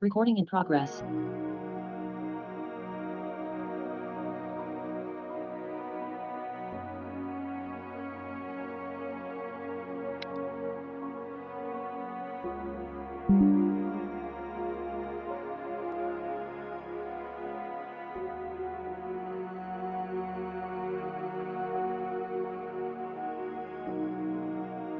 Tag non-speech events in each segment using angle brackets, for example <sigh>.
Recording in progress.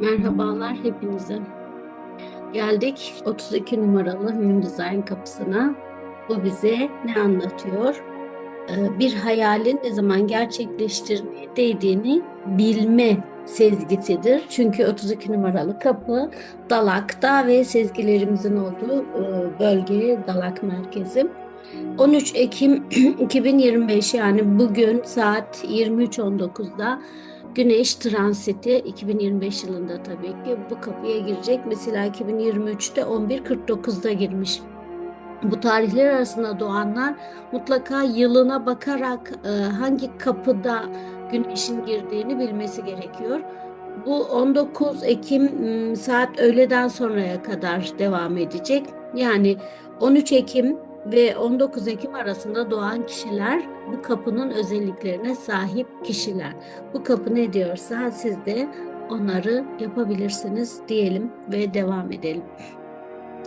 Merhabalar hepinize. Geldik 32 numaralı Human Design kapısına. Bu bize ne anlatıyor? Ee, Bir hayalin ne zaman gerçekleştirmeye değdiğini bilme sezgisidir. Çünkü 32 numaralı kapı Dalak'ta ve sezgilerimizin olduğu e, bölge Dalak merkezi. 13 Ekim <clears throat> 2025 yani bugün saat 23.19'da Güneş transiti 2025 yılında tabii ki bu kapıya girecek. Mesela 2023'te 11.49'da girmiş. Bu tarihler arasında doğanlar mutlaka yılına bakarak e, hangi kapıda güneşin girdiğini bilmesi gerekiyor. Bu 19 Ekim m, saat öğleden sonraya kadar devam edecek. Yani 13 Ekim ve 19 Ekim arasında doğan kişiler bu kapının özelliklerine sahip kişiler. Bu kapı ne diyorsa siz de onları yapabilirsiniz diyelim ve devam edelim.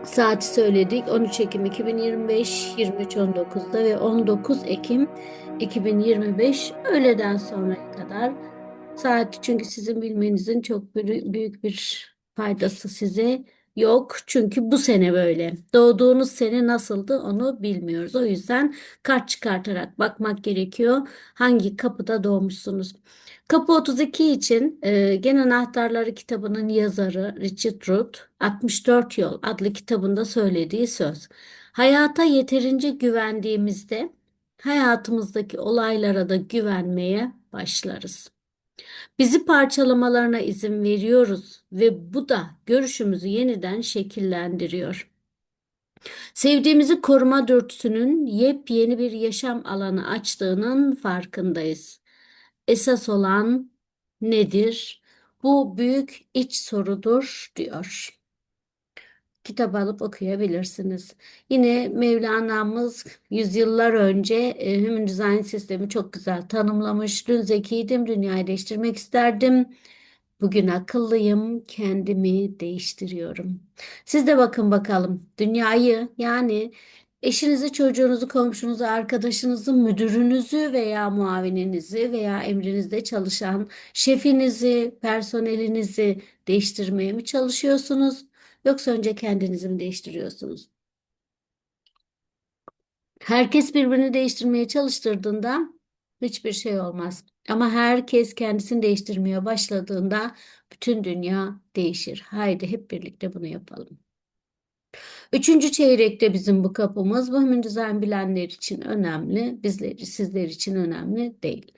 Saati söyledik 13 Ekim 2025 23.19'da ve 19 Ekim 2025 öğleden sonraya kadar saati çünkü sizin bilmenizin çok büyük bir faydası size yok. Çünkü bu sene böyle. Doğduğunuz sene nasıldı onu bilmiyoruz. O yüzden kart çıkartarak bakmak gerekiyor. Hangi kapıda doğmuşsunuz? Kapı 32 için e, Gen Anahtarları kitabının yazarı Richard Root 64 Yol adlı kitabında söylediği söz. Hayata yeterince güvendiğimizde hayatımızdaki olaylara da güvenmeye başlarız. Bizi parçalamalarına izin veriyoruz ve bu da görüşümüzü yeniden şekillendiriyor. Sevdiğimizi koruma dürtüsünün yepyeni bir yaşam alanı açtığının farkındayız. Esas olan nedir? Bu büyük iç sorudur diyor. Kitap alıp okuyabilirsiniz. Yine Mevlana'mız yüzyıllar önce e, Human Design sistemi çok güzel tanımlamış. Dün zekiydim, dünyayı değiştirmek isterdim. Bugün akıllıyım, kendimi değiştiriyorum. Siz de bakın bakalım dünyayı yani eşinizi, çocuğunuzu, komşunuzu, arkadaşınızı, müdürünüzü veya muavininizi veya emrinizde çalışan şefinizi, personelinizi değiştirmeye mi çalışıyorsunuz? Yoksa önce kendinizi mi değiştiriyorsunuz? Herkes birbirini değiştirmeye çalıştırdığında hiçbir şey olmaz. Ama herkes kendisini değiştirmeye başladığında bütün dünya değişir. Haydi hep birlikte bunu yapalım. Üçüncü çeyrekte bizim bu kapımız Human Design bilenler için önemli, bizler, sizler için önemli değil.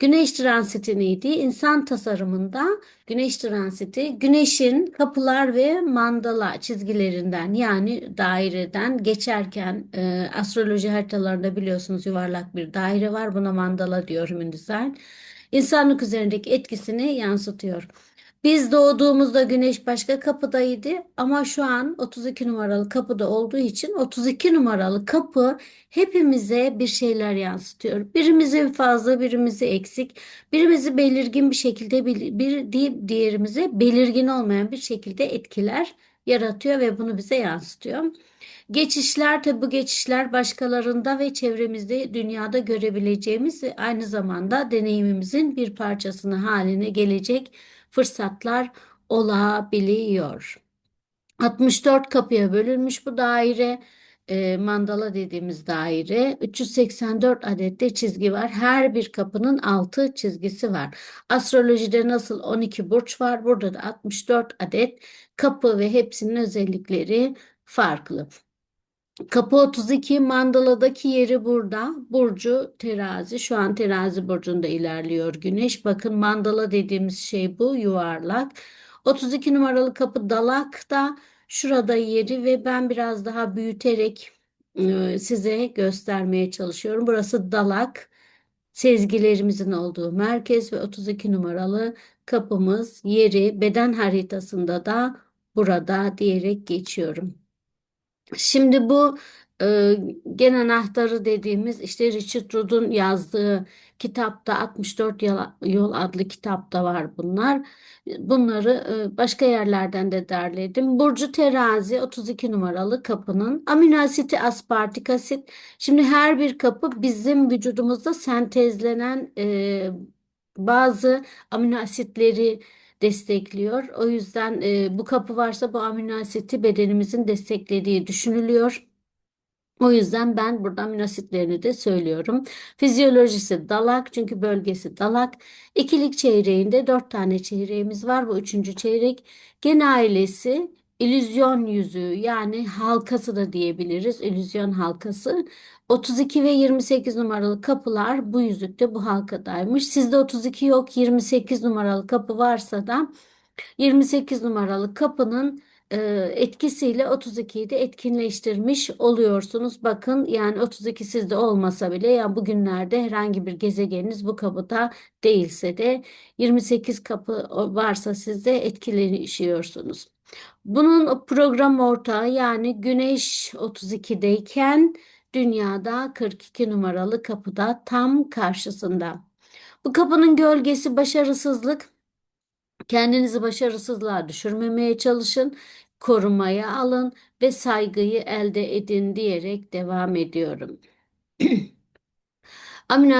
Güneş transiti neydi? İnsan tasarımında güneş transiti, güneşin kapılar ve mandala çizgilerinden yani daireden geçerken e, astroloji haritalarında biliyorsunuz yuvarlak bir daire var. Buna mandala diyor Human Design. İnsanlık üzerindeki etkisini yansıtıyor. Biz doğduğumuzda güneş başka kapıdaydı ama şu an 32 numaralı kapıda olduğu için 32 numaralı kapı hepimize bir şeyler yansıtıyor. Birimizi fazla, birimizi eksik, birimizi belirgin bir şekilde bir, bir di- diğerimize belirgin olmayan bir şekilde etkiler yaratıyor ve bunu bize yansıtıyor. Geçişler tabi bu geçişler başkalarında ve çevremizde dünyada görebileceğimiz ve aynı zamanda deneyimimizin bir parçasını haline gelecek fırsatlar olabiliyor. 64 kapıya bölünmüş bu daire. E, mandala dediğimiz daire 384 adet de çizgi var. Her bir kapının 6 çizgisi var. Astrolojide nasıl 12 burç var, burada da 64 adet kapı ve hepsinin özellikleri farklı. Kapı 32 mandaladaki yeri burada. Burcu terazi. Şu an terazi burcunda ilerliyor güneş. Bakın mandala dediğimiz şey bu yuvarlak. 32 numaralı kapı dalakta. Şurada yeri ve ben biraz daha büyüterek e, size göstermeye çalışıyorum. Burası dalak. Sezgilerimizin olduğu merkez ve 32 numaralı kapımız yeri beden haritasında da burada diyerek geçiyorum. Şimdi bu e, gen anahtarı dediğimiz işte Richard Rudd'un yazdığı kitapta 64 Yol, adlı kitapta var bunlar. Bunları e, başka yerlerden de derledim. Burcu Terazi 32 numaralı kapının amino asiti aspartik asit. Şimdi her bir kapı bizim vücudumuzda sentezlenen e, bazı amino asitleri destekliyor. O yüzden e, bu kapı varsa bu amino asiti bedenimizin desteklediği düşünülüyor. O yüzden ben burada amino asitlerini de söylüyorum. Fizyolojisi dalak çünkü bölgesi dalak. İkilik çeyreğinde dört tane çeyreğimiz var. Bu üçüncü çeyrek. Gen ailesi illüzyon yüzüğü yani halkası da diyebiliriz. İllüzyon halkası. 32 ve 28 numaralı kapılar bu yüzükte bu halkadaymış. Sizde 32 yok 28 numaralı kapı varsa da 28 numaralı kapının e, etkisiyle 32'yi de etkinleştirmiş oluyorsunuz. Bakın yani 32 sizde olmasa bile ya bugünlerde herhangi bir gezegeniniz bu kapıda değilse de 28 kapı varsa sizde etkileşiyorsunuz. Bunun program ortağı yani Güneş 32'deyken Dünyada 42 numaralı kapıda tam karşısında. Bu kapının gölgesi başarısızlık. Kendinizi başarısızlığa düşürmemeye çalışın, korumaya alın ve saygıyı elde edin diyerek devam ediyorum. <clears throat> Amino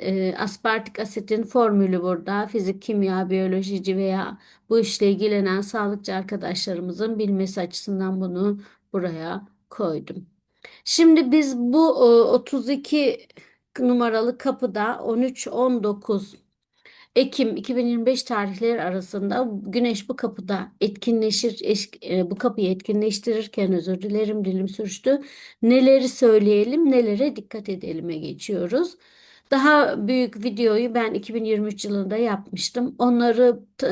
e, aspartik asitin formülü burada. Fizik, kimya, biyolojici veya bu işle ilgilenen sağlıkçı arkadaşlarımızın bilmesi açısından bunu buraya koydum. Şimdi biz bu e, 32 numaralı kapıda 13-19 Ekim 2025 tarihleri arasında Güneş bu kapıda etkinleşir, eş- e, bu kapıyı etkinleştirirken özür dilerim dilim sürçtü. Neleri söyleyelim, nelere dikkat edelime geçiyoruz. Daha büyük videoyu ben 2023 yılında yapmıştım. Onları e,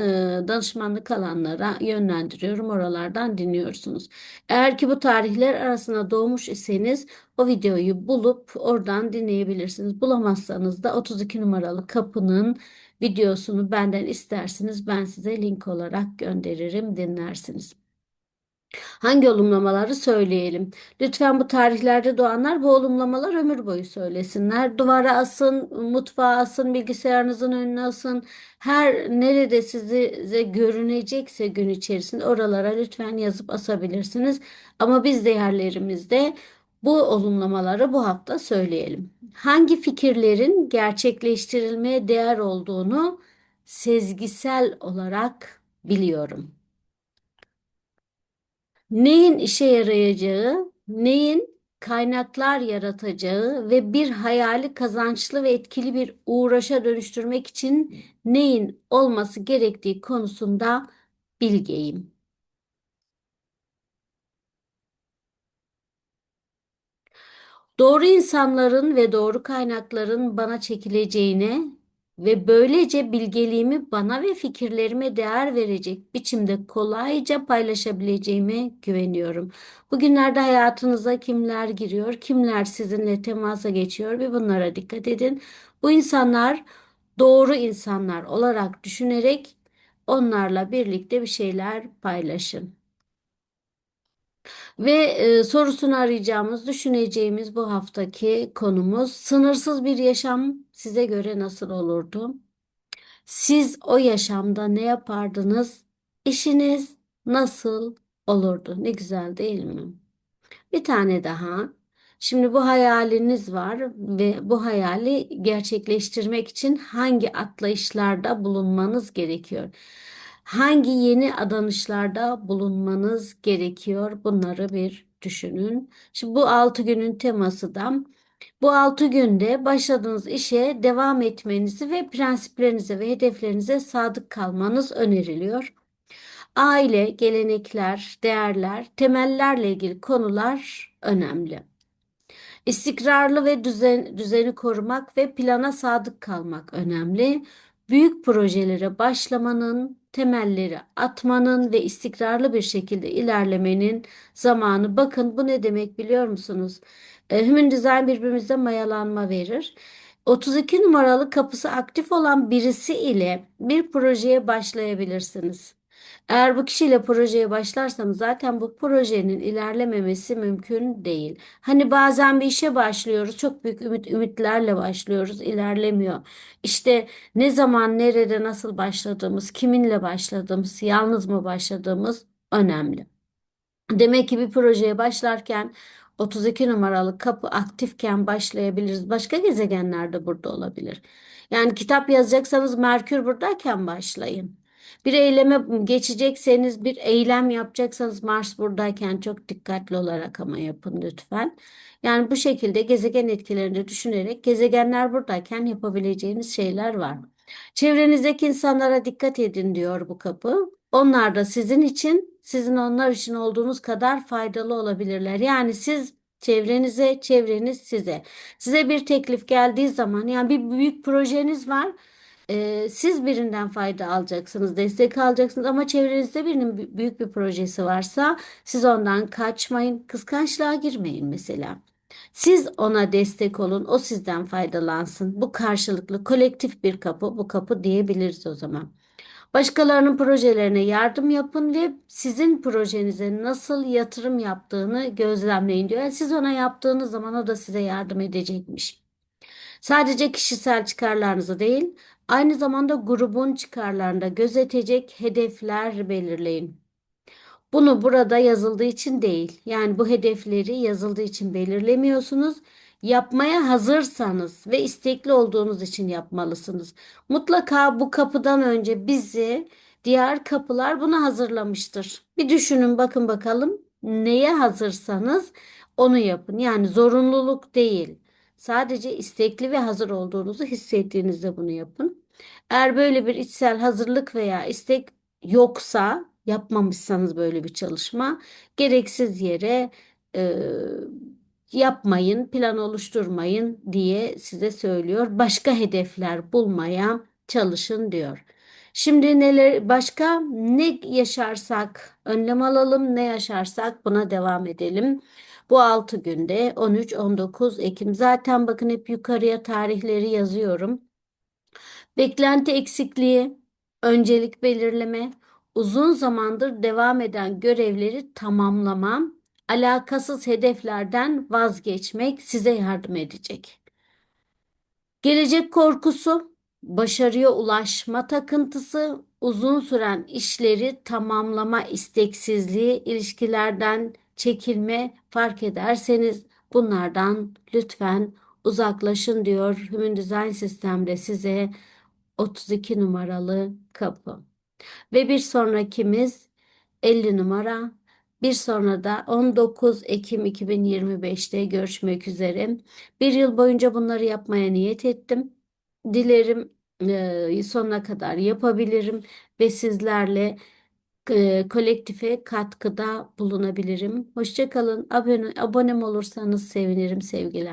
danışmanlık alanlara yönlendiriyorum. Oralardan dinliyorsunuz. Eğer ki bu tarihler arasında doğmuş iseniz o videoyu bulup oradan dinleyebilirsiniz. Bulamazsanız da 32 numaralı kapının videosunu benden istersiniz. Ben size link olarak gönderirim, dinlersiniz. Hangi olumlamaları söyleyelim? Lütfen bu tarihlerde doğanlar bu olumlamalar ömür boyu söylesinler. Duvara asın, mutfağa asın, bilgisayarınızın önüne asın. Her nerede size görünecekse gün içerisinde oralara lütfen yazıp asabilirsiniz. Ama biz değerlerimizde bu olumlamaları bu hafta söyleyelim. Hangi fikirlerin gerçekleştirilmeye değer olduğunu sezgisel olarak biliyorum. Neyin işe yarayacağı, neyin kaynaklar yaratacağı ve bir hayali kazançlı ve etkili bir uğraşa dönüştürmek için neyin olması gerektiği konusunda bilgeyim. Doğru insanların ve doğru kaynakların bana çekileceğine ve böylece bilgeliğimi bana ve fikirlerime değer verecek biçimde kolayca paylaşabileceğime güveniyorum. Bugünlerde hayatınıza kimler giriyor, kimler sizinle temasa geçiyor ve bunlara dikkat edin. Bu insanlar doğru insanlar olarak düşünerek onlarla birlikte bir şeyler paylaşın. Ve e, sorusunu arayacağımız, düşüneceğimiz bu haftaki konumuz sınırsız bir yaşam size göre nasıl olurdu? Siz o yaşamda ne yapardınız? İşiniz nasıl olurdu? Ne güzel değil mi? Bir tane daha. Şimdi bu hayaliniz var ve bu hayali gerçekleştirmek için hangi atlayışlarda bulunmanız gerekiyor? Hangi yeni adanışlarda bulunmanız gerekiyor? Bunları bir düşünün. Şimdi bu altı günün teması da bu altı günde başladığınız işe devam etmenizi ve prensiplerinize ve hedeflerinize sadık kalmanız öneriliyor. Aile, gelenekler, değerler, temellerle ilgili konular önemli. İstikrarlı ve düzen, düzeni korumak ve plana sadık kalmak önemli. Büyük projelere başlamanın, temelleri atmanın ve istikrarlı bir şekilde ilerlemenin zamanı. Bakın bu ne demek biliyor musunuz? E, Human Design birbirimize mayalanma verir. 32 numaralı kapısı aktif olan birisi ile bir projeye başlayabilirsiniz. Eğer bu kişiyle projeye başlarsanız zaten bu projenin ilerlememesi mümkün değil. Hani bazen bir işe başlıyoruz, çok büyük ümit ümitlerle başlıyoruz, ilerlemiyor. İşte ne zaman, nerede, nasıl başladığımız, kiminle başladığımız, yalnız mı başladığımız önemli. Demek ki bir projeye başlarken 32 numaralı kapı aktifken başlayabiliriz. Başka gezegenler de burada olabilir. Yani kitap yazacaksanız Merkür buradayken başlayın. Bir eyleme geçecekseniz, bir eylem yapacaksanız Mars buradayken çok dikkatli olarak ama yapın lütfen. Yani bu şekilde gezegen etkilerini düşünerek gezegenler buradayken yapabileceğiniz şeyler var. Çevrenizdeki insanlara dikkat edin diyor bu kapı. Onlar da sizin için, sizin onlar için olduğunuz kadar faydalı olabilirler. Yani siz çevrenize, çevreniz size. Size bir teklif geldiği zaman, yani bir büyük projeniz var. Siz birinden fayda alacaksınız, destek alacaksınız ama çevrenizde birinin bü- büyük bir projesi varsa siz ondan kaçmayın, kıskançlığa girmeyin mesela. Siz ona destek olun, o sizden faydalansın. Bu karşılıklı kolektif bir kapı, bu kapı diyebiliriz o zaman. Başkalarının projelerine yardım yapın ve sizin projenize nasıl yatırım yaptığını gözlemleyin diyor. Yani siz ona yaptığınız zaman o da size yardım edecekmiş. Sadece kişisel çıkarlarınızı değil, aynı zamanda grubun çıkarlarını da gözetecek hedefler belirleyin. Bunu burada yazıldığı için değil. Yani bu hedefleri yazıldığı için belirlemiyorsunuz. Yapmaya hazırsanız ve istekli olduğunuz için yapmalısınız. Mutlaka bu kapıdan önce bizi diğer kapılar buna hazırlamıştır. Bir düşünün bakın bakalım neye hazırsanız onu yapın. Yani zorunluluk değil. Sadece istekli ve hazır olduğunuzu hissettiğinizde bunu yapın. Eğer böyle bir içsel hazırlık veya istek yoksa yapmamışsanız böyle bir çalışma gereksiz yere e, yapmayın, plan oluşturmayın diye size söylüyor. Başka hedefler bulmaya çalışın diyor. Şimdi neler başka ne yaşarsak önlem alalım, ne yaşarsak buna devam edelim. Bu 6 günde 13-19 Ekim zaten bakın hep yukarıya tarihleri yazıyorum. Beklenti eksikliği, öncelik belirleme, uzun zamandır devam eden görevleri tamamlamam, alakasız hedeflerden vazgeçmek size yardım edecek. Gelecek korkusu, başarıya ulaşma takıntısı, uzun süren işleri tamamlama isteksizliği, ilişkilerden çekilme fark ederseniz bunlardan lütfen uzaklaşın diyor Human Design Sistem'de size 32 numaralı kapı. Ve bir sonrakimiz 50 numara. Bir sonra da 19 Ekim 2025'te görüşmek üzere. Bir yıl boyunca bunları yapmaya niyet ettim. Dilerim sonuna kadar yapabilirim ve sizlerle kolektife katkıda bulunabilirim. Hoşça kalın. Abone, abonem olursanız sevinirim sevgiler.